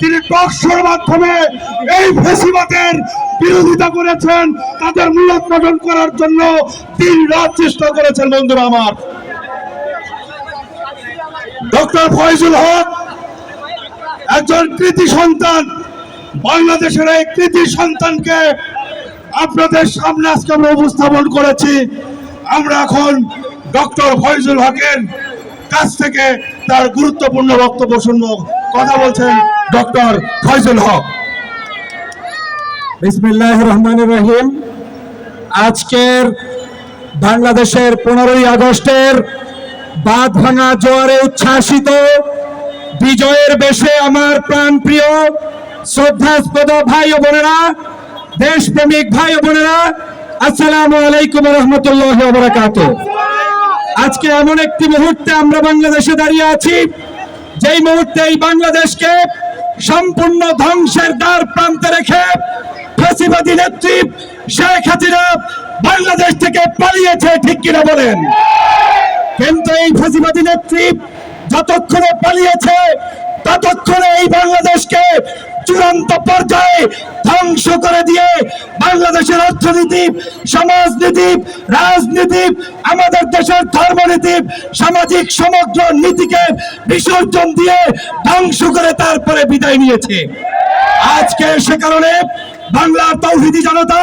তিনি টকশোর মাধ্যমে এই ফেসিবাদের বিরোধিতা করেছেন। তাদের মূলোৎপাদন করার জন্য দিন রাত চেষ্টা করেছেন বন্ধুরা আমার। ডক্টর ফয়জুল হক একজন কৃতি সন্তান। বাংলাদেশের এই কৃতি সন্তানকে আপনাদের সামনে আজকে আমরা উপস্থাপন করেছি। আমরা এখন ডক্টর ফয়জুল হকের কাছ থেকে তার গুরুত্বপূর্ণ বক্তব্য শুনব। কথা বলছেন ডক্টর ফয়জুল হক। বিসমিল্লাহ রহমান রহিম। আজকের বাংলাদেশের পনেরোই আগস্টের বাদ ভাঙা জোয়ারে উচ্ছ্বাসিত বিজয়ের বেশে আমার প্রাণ প্রিয় শ্রদ্ধাস্পদ ভাই ও বোনেরা, দেশপ্রেমিক ভাই ও বোনেরা, আসসালামু আলাইকুম রহমতুল্লাহ বরাকাত আজকে এমন একটি মুহূর্তে আমরা বাংলাদেশে দাঁড়িয়ে আছি, যেই মুহূর্তে এই বাংলাদেশকে সম্পূর্ণ ধ্বংসের দ্বার প্রান্তে রেখে ফেসিবাদী নেত্রী শেখ হাসিনা বাংলাদেশ থেকে পালিয়েছে, ঠিক কিনা বলেন? কিন্তু এই ফেসিবাদী নেত্রী যতক্ষণে পালিয়েছে, ততক্ষণে এই বাংলাদেশকে চূড়ান্ত পর্যায়ে ধ্বংস করে দিয়ে বাংলাদেশের অর্থনীতি, সমাজনীতি, রাজনীতি, আমাদের দেশের ধর্মনীতি, সামাজিক সমগ্র নীতিকে বিসর্জন দিয়ে ধ্বংস করে তারপরে বিদায় নিয়েছে। আজকে সে কারণে বাংলার তৌহিদি জনতা,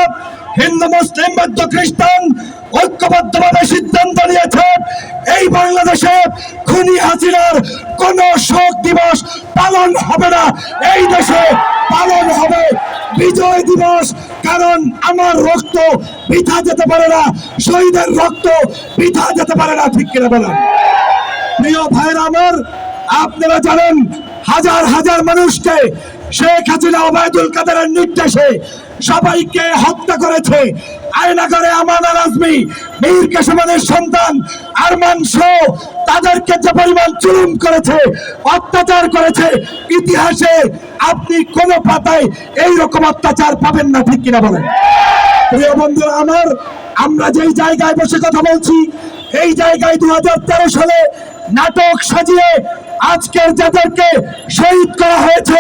হিন্দু, মুসলিম, বৌদ্ধ, খ্রিস্টান ঐক্যবদ্ধভাবে সিদ্ধান্ত নিয়েছে, এই বাংলাদেশে খুনি হাসিনার দিবস পালন হবে না। এই দেশে পালন হবে বিজয় দিবস, কারণ আমার রক্ত বৃথা যেতে পারে না, শহীদের রক্ত বৃথা যেতে পারে না, ঠিক কিনা বলেন? প্রিয় ভাইরা আমার, আপনারা জানেন, হাজার হাজার মানুষকে শেখ হাসিনা, ওবায়দুল কাদেরের নির্দেশে সবাইকে হত্যা করেছে। আয়নাগরে আমান আল আজমি, মীর কাসেমানের সন্তান আরমান শো তাদেরকে যে পরিমাণ চুলুম করেছে, অত্যাচার করেছে, ইতিহাসে আপনি কোন পাতায় এই রকম অত্যাচার পাবেন না, ঠিক কিনা বলেন? প্রিয় বন্ধুরা আমার, আমরা যেই জায়গায় বসে কথা বলছি, এই জায়গায় দু হাজার তেরো সালে নাটক সাজিয়ে আজকের যাদেরকে শহীদ করা হয়েছে,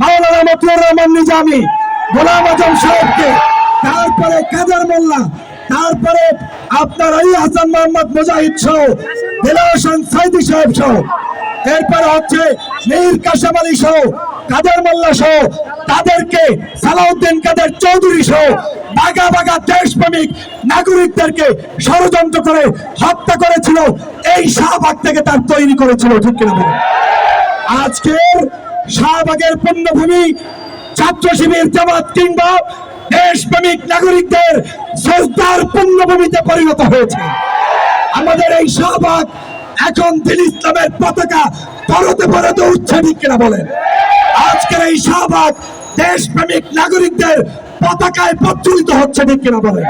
মাওলানা মতিউর রহমান নিজামী, গোলাম আজম সাহেবকে, তারপরে কাদের মোল্লা, তারপরে আপনার আলী হাসান মোহাম্মদ মুজাহিদ সহ দিলার হোসেন সাইদি সাহেব সহ, এরপরে হচ্ছে মীর কাশেম আলী সহ, কাদের মোল্লা সহ, তাদেরকে সালাউদ্দিন কাদের চৌধুরী সহ বাগা বাগা দেশপ্রেমিক নাগরিকদেরকে ষড়যন্ত্র করে হত্যা করেছিল এই শাহবাগ থেকে তার তৈরি করেছিল, ঠিক কিনা? আজকের শাহবাগের পূর্ণভূমি ছাত্র শিবির জামাত কিংবা দেশপ্রেমিক নাগরিকদের শ্রদ্ধার পূর্ণভূমিতে পরিণত হয়েছে। আমাদের এই শাহবাগ এখন দিল ইসলামের পতাকা পরতে পরতে উঠছে, ঠিক কিনা বলেন? আজকের এই শাহবাগ দেশপ্রেমিক নাগরিকদের পতাকায় প্রচলিত হচ্ছে, ঠিক কিনা বলেন?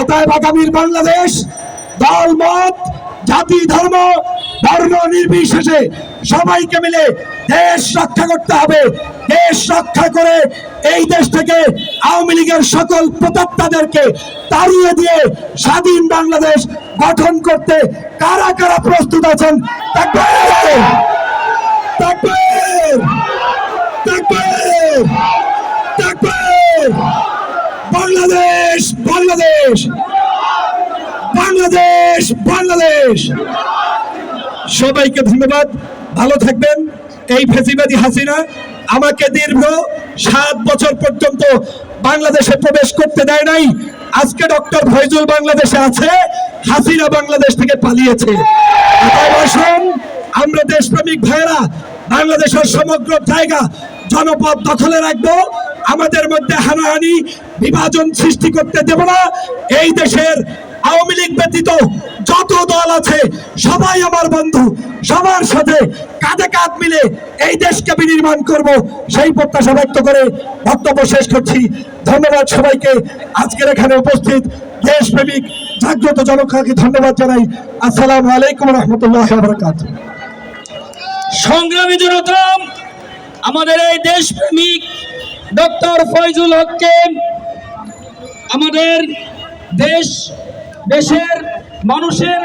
অতএব আগামীর বাংলাদেশ দল মত জাতি, ধর্ম ধর্ম নির্বিশেষে সবাইকে মিলে দেশ রক্ষা করতে হবে দেশ রক্ষা করে এই দেশ থেকে আওয়ামী লীগের সকল প্রতাপ্তাদেরকে তাড়িয়ে দিয়ে স্বাধীন বাংলাদেশ গঠন করতে কারা কারা প্রস্তুত আছেন! বাংলাদেশ বাংলাদেশ বাংলাদেশ বাংলাদেশ। সবাইকে ধন্যবাদ। ভালো থাকবেন। এই ফেসিবাদী হাসিনা আমাকে দীর্ঘ সাত বছর পর্যন্ত বাংলাদেশে প্রবেশ করতে দেয় নাই। আজকে ডক্টর ফয়জুল বাংলাদেশে আছে। হাসিনা বাংলাদেশ থেকে পালিয়েছে। আমরা দেশপ্রেমিক ভাইয়েরা, বাংলাদেশের সমগ্র জায়গা জনপদ দখলে রাখব। আমাদের মধ্যে হানাহানি, বিভাজন সৃষ্টি করতে দেব না। এই দেশের আওয়ামী লীগ ব্যতীত যত দল আছে, সবাই আমার বন্ধু, সবার সাথে কাঁধে কাঁধ মিলে এই দেশকে বিনির্মাণ করব, সেই প্রত্যাশা ব্যক্ত করে বক্তব্য শেষ করছি। ধন্যবাদ সবাইকে। আজকের এখানে উপস্থিত দেশপ্রেমিক, জাগ্রত জনতাকে ধন্যবাদ জানাই। আসসালামু আলাইকুম রহমতুল্লাহ বরকাত সংগ্রামী জনতা আমাদের এই দেশপ্রেমিক ডক্টর ফয়জুল হককে আমাদের দেশ দেশের মানুষের